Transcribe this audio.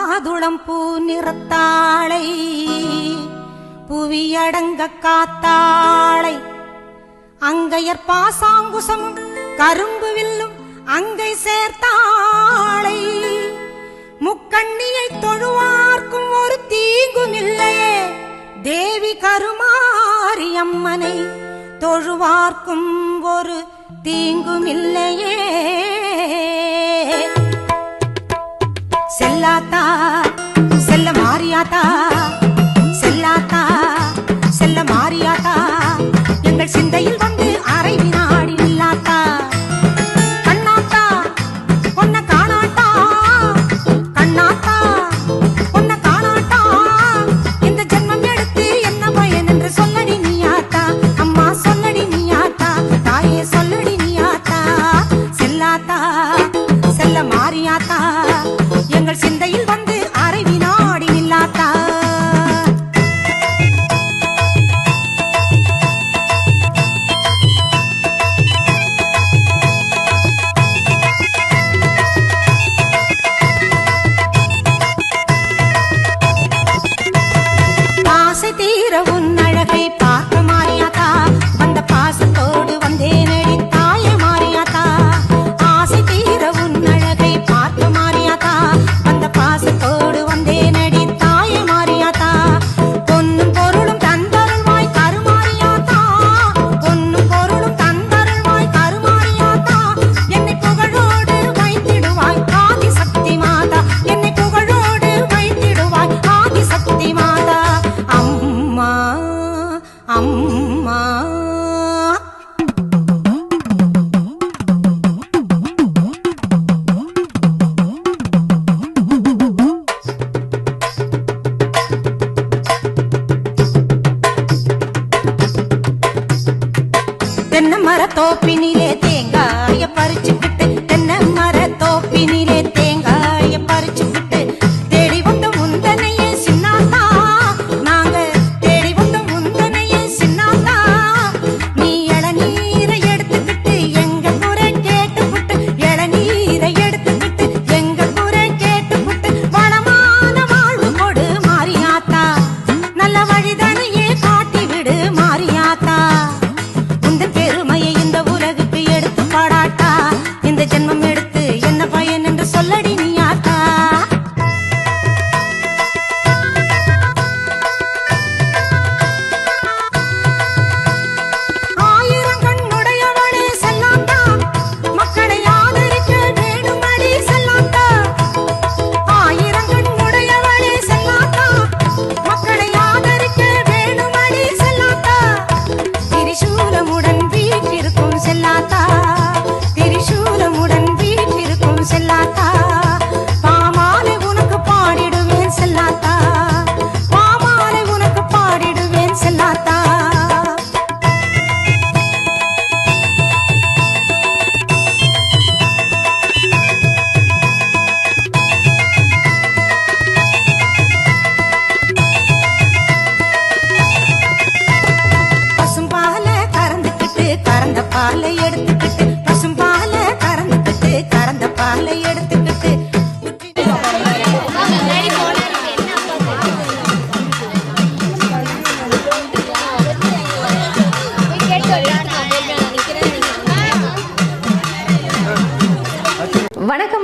மாதுளம் பூ நிறத்தாளை புவியடங்க காத்தாளை அங்கையர் பாசாங்குசம் கரும்பு வில்லும் அங்கை சேர்த்தாளை முக்கண்ணியை தொழுவார்க்கும் ஒரு தீங்குமில்லையே தேவி கருமாரியம்மனை தொழுவார்க்கும் ஒரு தீங்குமில்லையே. relata తోపిని తోపినిలే తేంగాయ పరిచి